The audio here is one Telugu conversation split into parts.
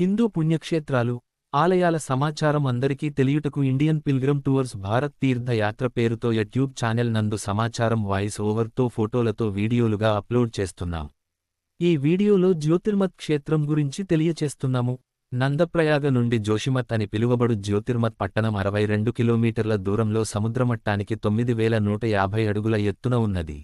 హిందూ పుణ్యక్షేత్రాలు ఆలయాల సమాచారం అందరికీ తెలియుటకు Indian pilgrim tours Bharat Teerthayatra పేరుతో యూట్యూబ్ ఛానల్ నందు సమాచారం వాయిస్ ఓవర్తో ఫోటోలతో వీడియోలుగా అప్లోడ్ చేస్తున్నాం. ఈ వీడియోలో జ్యోతిర్మత్ క్షేత్రం గురించి తెలియచేస్తున్నాము. నందప్రయాగ నుండి జోషిమత్ అని పిలువబడు జ్యోతిర్మత్ పట్టణం అరవై రెండు కిలోమీటర్ల దూరంలో సముద్రమట్టానికి తొమ్మిది వేల నూట యాభై అడుగుల ఎత్తున ఉన్నది.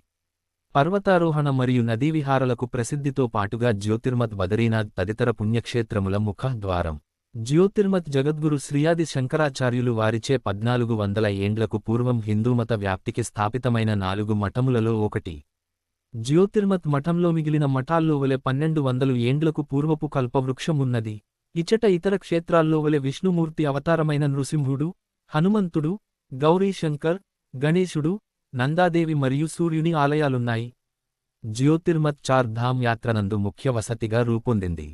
పర్వతారోహణ మరియు నదీ విహారాలకు ప్రసిద్ధితో పాటుగా జ్యోతిర్మత్ బదరీనాథ్ తదితర పుణ్యక్షేత్రముల ముఖ ద్వారం జ్యోతిర్మత్ జగద్గురు శ్రీయాది శంకరాచార్యులు వారిచే పద్నాలుగు వందల ఏండ్లకు పూర్వం హిందూమత వ్యాప్తికి స్థాపితమైన నాలుగు మఠములలో ఒకటి. జ్యోతిర్మత్ మఠంలో మిగిలిన మఠాల్లో వలె పన్నెండు వందలు ఏండ్లకు పూర్వపు కల్పవృక్షమున్నది ఇచట ఇతర క్షేత్రాల్లో వలె విష్ణుమూర్తి అవతారమైన నృసింహుడు హనుమంతుడు గౌరీశంకర్ గణేశుడు నందాదేవి మరియు సూర్యుని ఆలయాలున్నాయి. జ్యోతిర్మత్ చార్ ధామ్ యాత్రనందు ముఖ్య వసతిగా రూపొందింది.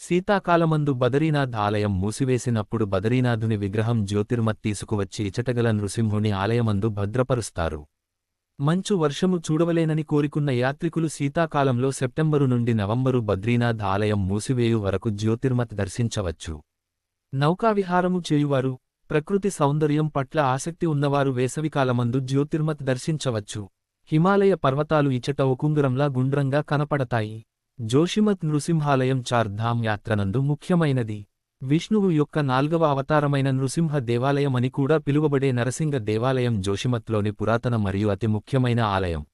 శీతాకాలమందు బదరీనాథ్ ఆలయం మూసివేసినప్పుడు బదరీనాథుని విగ్రహం జ్యోతిర్మత్ తీసుకువచ్చి ఇచటగల నృసింహుని ఆలయమందు భద్రపరుస్తారు. మంచు వర్షము చూడవలేనని కోరికున్న యాత్రికులు శీతాకాలంలో సెప్టెంబరు నుండి నవంబరు బద్రీనాథ్ ఆలయం మూసివేయు వరకు జ్యోతిర్మత్ దర్శించవచ్చు. నౌకావిహారము చేయువారు ప్రకృతి సౌందర్యం పట్ల ఆసక్తి ఉన్నవారు వేసవికాలమందు జ్యోతిర్మత్ దర్శించవచ్చు. హిమాలయ పర్వతాలు ఇచట ఒకుంగురంలా గుండ్రంగా కనపడతాయి. జోషిమత్ నృసింహాలయం చార్ధామ్ యాత్రనందు ముఖ్యమైనది. విష్ణువు యొక్క నాల్గవ అవతారమైన నృసింహ దేవాలయం అని కూడా పిలువబడే నరసింగ దేవాలయం జోషిమత్లోని పురాతన మరియు అతి ముఖ్యమైన ఆలయం.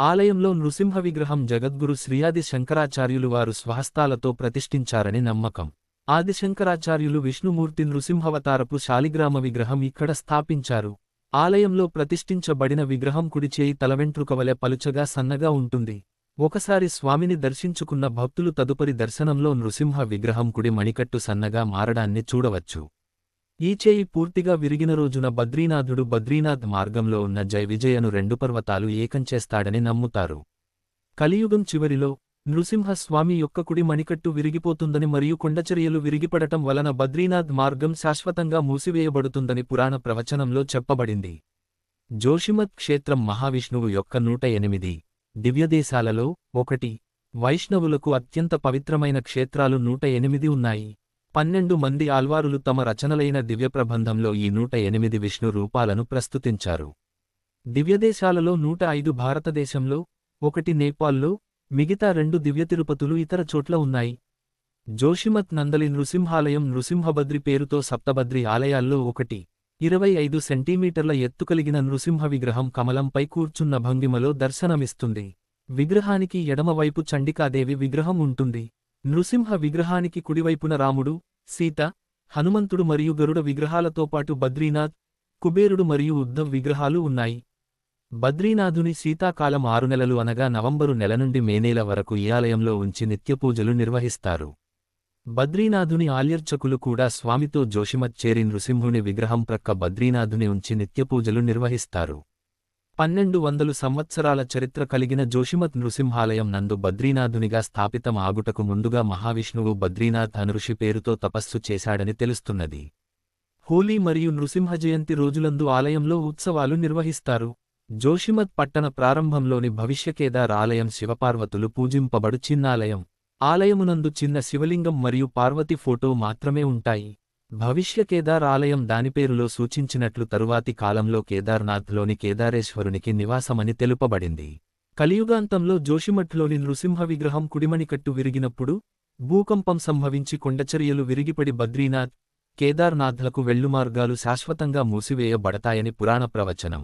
ఆలయంలో నృసింహ విగ్రహం జగద్గురు శ్రీయాది శంకరాచార్యులు వారు స్వహస్తాలతో ప్రతిష్ఠించారని నమ్మకం. ఆదిశంకరాచార్యులు విష్ణుమూర్తి నృసింహవతారపు శాలిగ్రామ విగ్రహం ఇక్కడ స్థాపించారు. ఆలయంలో ప్రతిష్ఠించబడిన విగ్రహం కుడిచేయి తలవెంట్రుకవలె పలుచగా సన్నగా ఉంటుంది. ఒకసారి స్వామిని దర్శించుకున్న భక్తులు తదుపరి దర్శనంలో నృసింహ విగ్రహం కుడి మణికట్టు సన్నగా మారడాన్ని చూడవచ్చు. ఈ చేయి పూర్తిగా విరిగిన రోజున బద్రీనాథుడు బద్రీనాథ్ మార్గంలో ఉన్న జై విజయను రెండు పర్వతాలు ఏకంచేస్తాడని నమ్ముతారు. కలియుగం చివరిలో నృసింహస్వామి యొక్క కుడి మణికట్టు విరిగిపోతుందని మరియు కొండచర్యలు విరిగిపడటం వలన బద్రీనాథ్ మార్గం శాశ్వతంగా మూసివేయబడుతుందని పురాణ ప్రవచనంలో చెప్పబడింది. జోషిమత్ క్షేత్రం మహావిష్ణువు యొక్క నూట ఎనిమిది దివ్యదేశాలలో ఒకటి. వైష్ణవులకు అత్యంత పవిత్రమైన క్షేత్రాలు నూట ఎనిమిది ఉన్నాయి. పన్నెండు మంది ఆల్వారులు తమ రచనలైన దివ్యప్రబంధంలో ఈ నూట ఎనిమిది విష్ణు రూపాలను ప్రస్తుతించారు. దివ్యదేశాలలో నూట ఐదు భారతదేశంలో ఒకటి నేపాల్లో మిగతా రెండు దివ్యతిరుపతులు ఇతర చోట్ల ఉన్నాయి. జోషిమత్ నందలి నృసింహాలయం నృసింహభద్రి పేరుతో సప్తభద్రి ఆలయాల్లో ఒకటి. ఇరవై ఐదు సెంటీమీటర్ల ఎత్తు కలిగిన నృసింహ విగ్రహం కమలంపై కూర్చున్న భంగిమలో దర్శనమిస్తుంది. విగ్రహానికి ఎడమవైపు చండికాదేవి విగ్రహం ఉంటుంది. నృసింహ విగ్రహానికి కుడివైపున రాముడు సీత హనుమంతుడు మరియు గరుడ విగ్రహాలతో పాటు బద్రీనాథ్ కుబేరుడు మరియు ఉద్ధవ్ విగ్రహాలు ఉన్నాయి. బద్రీనాథుని శీతాకాలం ఆరు నెలలు అనగా నవంబరు నెల నుండి మే నెల వరకు ఈ ఆలయంలో ఉంచి నిత్యపూజలు నిర్వహిస్తారు. బద్రీనాథుని ఆల్యర్చకులు కూడా స్వామితో జోషిమత్ చేరి నృసింహుని విగ్రహం ప్రక్క బద్రీనాథుని ఉంచి నిత్యపూజలు నిర్వహిస్తారు. పన్నెండు వందలు సంవత్సరాల చరిత్ర కలిగిన జోషిమత్ నృసింహాలయం నందు బద్రీనాథునిగా స్థాపితం ఆగుటకు ముందుగా మహావిష్ణువు బద్రీనాథ్ అనఋషి పేరుతో తపస్సు చేశాడని తెలుస్తున్నది. హోలీ మరియు నృసింహ జయంతి రోజులందు ఆలయంలో ఉత్సవాలు నిర్వహిస్తారు. జోషిమత్ పట్టణ ప్రారంభంలోని భవిష్యకేదార్ ఆలయం శివపార్వతులు పూజింపబడు చిన్నాలయం. ఆలయమునందు చిన్న శివలింగం మరియు పార్వతి ఫోటో మాత్రమే ఉంటాయి. భవిష్య కేదార్ ఆలయం దానిపేరులో సూచించినట్లు తరువాతి కాలంలో కేదార్నాథ్లోని కేదారేశ్వరునికి నివాసమని తెలుపబడింది. కలియుగాంతంలో జోషిమఠ్లోని నృసింహ విగ్రహం కుడిమణికట్టు విరిగినప్పుడు భూకంపం సంభవించి కొండచర్యలు విరిగిపడి బద్రీనాథ్ కేదార్నాథ్లకు వెళ్ళుమార్గాలు శాశ్వతంగా మూసివేయబడతాయని పురాణ ప్రవచనం.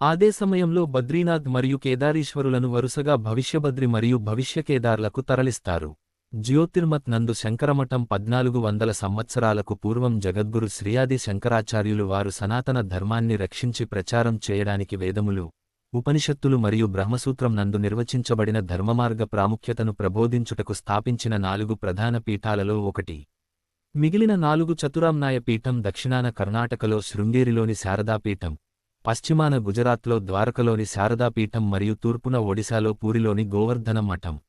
అదే సమయంలో బద్రీనాథ్ మరియు కేదారీశ్వరులను వరుసగా భవిష్యబద్రి మరియు భవిష్యకేదార్లకు తరలిస్తారు. జ్యోతిర్మత్ నందు శంకరమఠం పద్నాలుగు వందల సంవత్సరాలకు పూర్వం జగద్గురు శ్రీయాది శంకరాచార్యులు వారు సనాతన ధర్మాన్ని రక్షించి ప్రచారం చేయడానికి వేదములు ఉపనిషత్తులు మరియు బ్రహ్మసూత్రం నందు నిర్వచించబడిన ధర్మమార్గ ప్రాముఖ్యతను ప్రబోధించుటకు స్థాపించిన నాలుగు ప్రధాన పీఠాలలో ఒకటి. మిగిలిన నాలుగు చతురామ్నాయ పీఠం దక్షిణాన కర్ణాటకలో శృంగేరిలోని శారదాపీఠం. పశ్చిమాన గుజరాత్లో ద్వారకలోని శారదాపీఠం మరియు తూర్పున ఒడిశాలో పూరిలోని గోవర్ధన మఠం.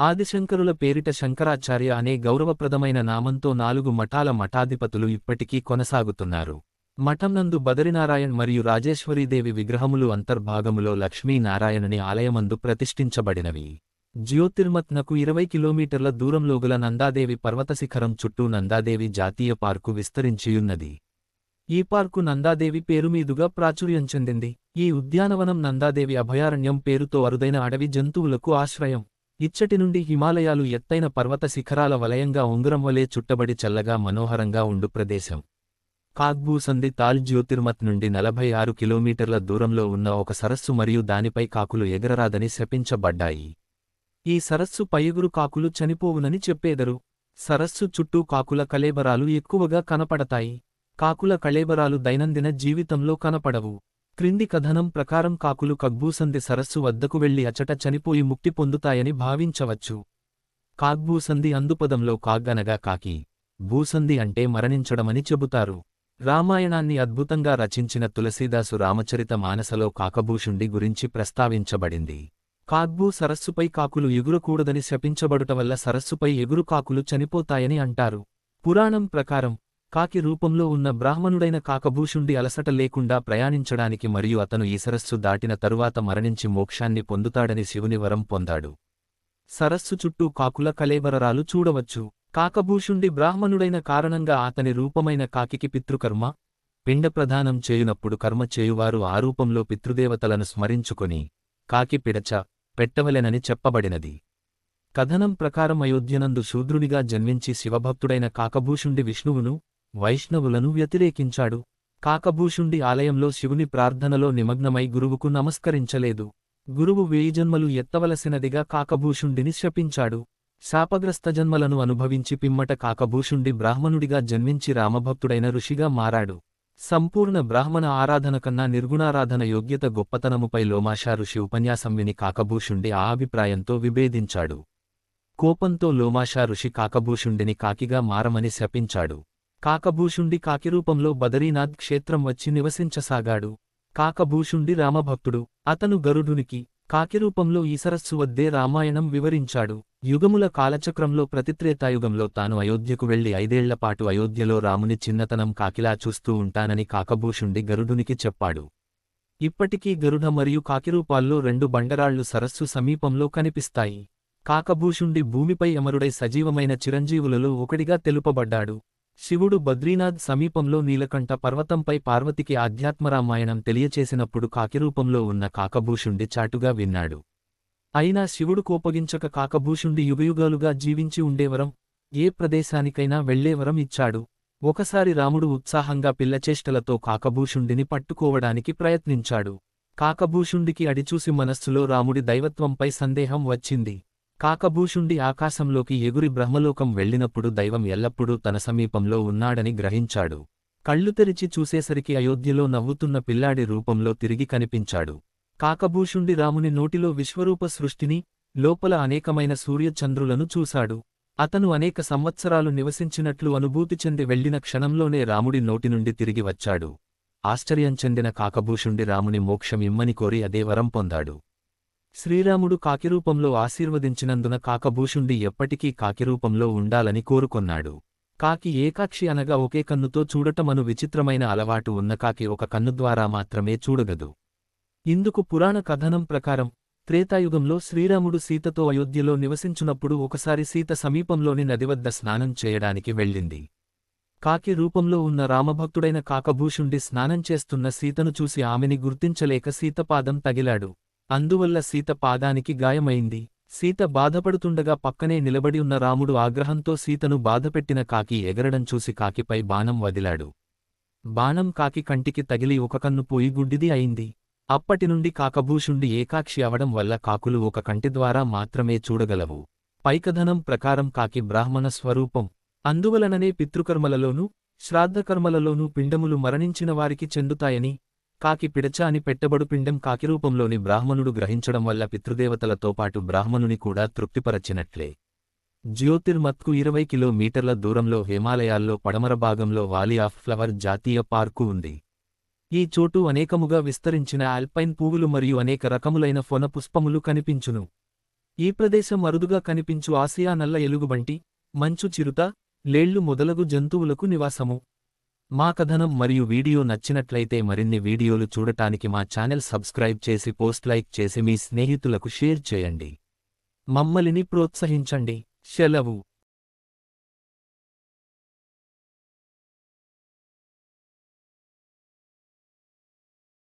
ఆదిశంకరుల పేరిట శంకరాచార్య అనే గౌరవప్రదమైన నామంతో నాలుగు మఠాల మఠాధిపతులు ఇప్పటికీ కొనసాగుతున్నారు. మఠంనందు బదరినారాయణ్ మరియు రాజేశ్వరీదేవి విగ్రహములు అంతర్భాగములో లక్ష్మీనారాయణని ఆలయమందు ప్రతిష్ఠించబడినవి. జ్యోతిర్మత్నకు ఇరవై కిలోమీటర్ల దూరంలోగుల నందాదేవి పర్వతశిఖరం చుట్టూ నందాదేవి జాతీయ పార్కు విస్తరించియున్నది. ఈ పార్కు నందాదేవి పేరుమీదుగా ప్రాచుర్యం చెందింది. ఈ ఉద్యానవనం నందాదేవి అభయారణ్యం పేరుతో అరుదైన అడవి జంతువులకు ఆశ్రయం. ఇచ్చటి నుండి హిమాలయాలు ఎత్తైన పర్వత శిఖరాల వలయంగా ఉంగరం వలె చుట్టబడి చల్లగా మనోహరంగా ఉండు ప్రదేశం. కాగ్బూసంది తాల్ జ్యోతిర్మత్ నుండి నలభై ఆరు కిలోమీటర్ల దూరంలో ఉన్న ఒక సరస్సు మరియు దానిపై కాకులు ఎగరరాదని శపించబడ్డాయి. ఈ సరస్సు పైగురు కాకులు చనిపోవునని చెప్పేదరు. సరస్సు చుట్టూ కాకుల కలేబరాలు ఎక్కువగా కనపడతాయి. కాకుల కళేబరాలు దైనందిన జీవితంలో కనపడవు. క్రింది కథనం ప్రకారం కాకులు కగ్బూసంది సరస్సు వద్దకు వెళ్ళి అచట చనిపోయి ముక్తి పొందుతాయని భావించవచ్చు. కాగ్బూసంది అందుపదంలో కాగ్గనగా కాకి భూసంది అంటే మరణించడమని చెబుతారు. రామాయణాన్ని అద్భుతంగా రచించిన తులసీదాసు రామచరిత మానసలో కాకభూషుండి గురించి ప్రస్తావించబడింది. కాగ్బూ సరస్సుపై కాకులు ఎగురకూడదని శపించబడుట వల్ల సరస్సుపై ఎగురు కాకులు చనిపోతాయని అంటారు. పురాణం ప్రకారం కాకి రూపంలో ఉన్న బ్రాహ్మణుడైన కాకభూషుండి అలసట లేకుండా ప్రయాణించడానికి మరియు అతను ఈ సరస్సు దాటిన తరువాత మరణించి మోక్షాన్ని పొందుతాడని శివుని వరం పొందాడు. సరస్సు చుట్టూ కాకుల కలేవరరాలు చూడవచ్చు. కాకభూషుండి బ్రాహ్మణుడైన కారణంగా అతని రూపమైన కాకికి పితృకర్మ పిండప్రధానం చేయునప్పుడు కర్మ చేయువారు ఆ రూపంలో పితృదేవతలను స్మరించుకొని కాకి పిడచ పెట్టవలెనని చెప్పబడినది. కథనం ప్రకారం అయోధ్యనందు శూద్రునిగా జన్మించి శివభక్తుడైన కాకభూషుండి విష్ణువును వైష్ణవులను వ్యతిరేకించాడు. కాకభూషుండి ఆలయంలో శివుని ప్రార్థనలో నిమగ్నమై గురువుకు నమస్కరించలేదు. గురువు వేయి జన్మలు ఎత్తవలసినదిగా కాకభూషుండిని శపించాడు. శాపగ్రస్త జన్మలను అనుభవించి పిమ్మట కాకభూషుండి బ్రాహ్మణుడిగా జన్మించి రామభక్తుడైన ఋషిగా మారాడు. సంపూర్ణ బ్రాహ్మణ ఆరాధన కన్నా నిర్గుణారాధన యోగ్యత గొప్పతనముపై లోమాషా ఋషి ఉపన్యాసం విని కాకభూషుండి ఆ అభిప్రాయంతో విభేదించాడు. కోపంతో లోమాషా ఋషి కాకభూషుండిని కాకిగా మారమని శపించాడు. కాకభూషుండి కాకిరూపంలో బదరీనాథ్ క్షేత్రం వచ్చి నివసించసాగాడు. కాకభూషుండి రామభక్తుడు. అతను గరుడునికి కాకిరూపంలో ఈ సరస్సు వద్దే రామాయణం వివరించాడు. యుగముల కాలచక్రంలో ప్రతిత్రేతాయుగంలో తాను అయోధ్యకు వెళ్ళి ఐదేళ్ళపాటు అయోధ్యలో రాముని చిన్నతనం కాకిలా చూస్తూ ఉంటానని కాకభూషుండి గరుడునికి చెప్పాడు. ఇప్పటికీ గరుడ మరియు కాకిరూపాల్లో రెండు బండరాళ్ళు సరస్సు సమీపంలో కనిపిస్తాయి. కాకభూషుండి భూమిపై అమరుడై సజీవమైన చిరంజీవులలో ఒకడిగా తెలుపబడ్డాడు. శివుడు బద్రీనాథ్ సమీపంలో నీలకంఠ పర్వతంపై పార్వతికి ఆధ్యాత్మరామాయణం తెలియచేసినప్పుడు కాకిరూపంలో ఉన్న కాకభూషుండి చాటుగా విన్నాడు. అయినా శివుడు కోపగించక కాకభూషుండి యుగయుగాలుగా జీవించి ఉండేవరం ఏ ప్రదేశానికైనా వెళ్ళేవరం ఇచ్చాడు. ఒకసారి రాముడు ఉత్సాహంగా పిల్లచేష్టలతో కాకభూషుండిని పట్టుకోవడానికి ప్రయత్నించాడు. కాకభూషుండికి అడిచూసి మనస్సులో రాముడి దైవత్వంపై సందేహం వచ్చింది. కాకభూషుండి ఆకాశంలోకి ఎగురి బ్రహ్మలోకం వెళ్ళినప్పుడు దైవం ఎల్లప్పుడూ తన సమీపంలో ఉన్నాడని గ్రహించాడు. కళ్ళు తెరిచి చూసేసరికి అయోధ్యలో నవ్వుతున్న పిల్లాడి రూపంలో తిరిగి కనిపించాడు. కాకభూషుండి రాముని నోటిలో విశ్వరూప సృష్టిని లోపల అనేకమైన సూర్యచంద్రులను చూశాడు. అతను అనేక సంవత్సరాలు నివసించినట్లు అనుభూతి చెంది వెళ్ళిన క్షణంలోనే రాముడి నోటి నుండి తిరిగి వచ్చాడు. ఆశ్చర్యం చెందిన కాకభూషుండి రాముని మోక్షం ఇమ్మని కోరి అదే వరం పొందాడు. శ్రీరాముడు కాకిరూపంలో ఆశీర్వదించినందున కాకభూషుండి ఎప్పటికీ కాకిరూపంలో ఉండాలని కోరుకొన్నాడు. కాకి ఏకాక్షి అనగా ఒకే కన్నుతో చూడటమను విచిత్రమైన అలవాటు ఉన్న కాకి ఒక కన్ను ద్వారా మాత్రమే చూడగదు. ఇందుకు పురాణ కథనం ప్రకారం త్రేతాయుగంలో శ్రీరాముడు సీతతో అయోధ్యలో నివసించునప్పుడు ఒకసారి సీత సమీపంలోని నదివద్ద స్నానం చేయడానికి వెళ్ళింది. కాకి రూపంలో ఉన్న రామభక్తుడైన కాకభూషుండి స్నానం చేస్తున్న సీతను చూసి ఆమెని గుర్తించలేక సీతపాదం తగిలాడు. అందువల్ల సీత పాదానికి గాయమైంది. సీత బాధపడుతుండగా పక్కనే నిలబడి ఉన్న రాముడు ఆగ్రహంతో సీతను బాధపెట్టిన కాకి ఎగరడం చూసి కాకిపై బాణం వదిలాడు. బాణం కాకి కంటికి తగిలి ఒక కన్ను పోయి గుడ్డిది అయింది. అప్పటినుండి కాకభూషుండి ఏకాక్షి అవడం వల్ల కాకులు ఒక కంటి ద్వారా మాత్రమే చూడగలవు. పైకధనం ప్రకారం కాకి బ్రాహ్మణ స్వరూపం. అందువలననే పితృకర్మలలోనూ శ్రాద్ధకర్మలలోనూ పిండములు మరణించిన వారికి చెందుతాయని కాకి పిడచ అని పెట్టబడు పిండం కాకిరూపంలోని బ్రాహ్మణుడు గ్రహించడం వల్ల పితృదేవతలతో పాటు బ్రాహ్మణుని కూడా తృప్తిపరచినట్లే. జ్యోతిర్మత్కు ఇరవై కిలోమీటర్ల దూరంలో హిమాలయాల్లో పడమర భాగంలో వాలీ ఆఫ్ ఫ్లవర్ జాతీయ పార్కు ఉంది. ఈ చోటు అనేకముగా విస్తరించిన ఆల్పైన్ పువ్వులు మరియు అనేక రకములైన ఫొన పుష్పములు కనిపించును. ఈ ప్రదేశం అరుదుగా కనిపించు ఆసియా నల్ల ఎలుగుబంటి మంచు చిరుత లేళ్ళు మొదలగు జంతువులకు నివాసము. మా కథనం మరియు వీడియో నచ్చినట్లయితే మరిన్ని వీడియోలు చూడటానికి మా ఛానల్ సబ్స్క్రైబ్ చేసి పోస్ట్ లైక్ చేసి మీ స్నేహితులకు షేర్ చేయండి. మమ్మలిని ప్రోత్సహించండి. సెలవు.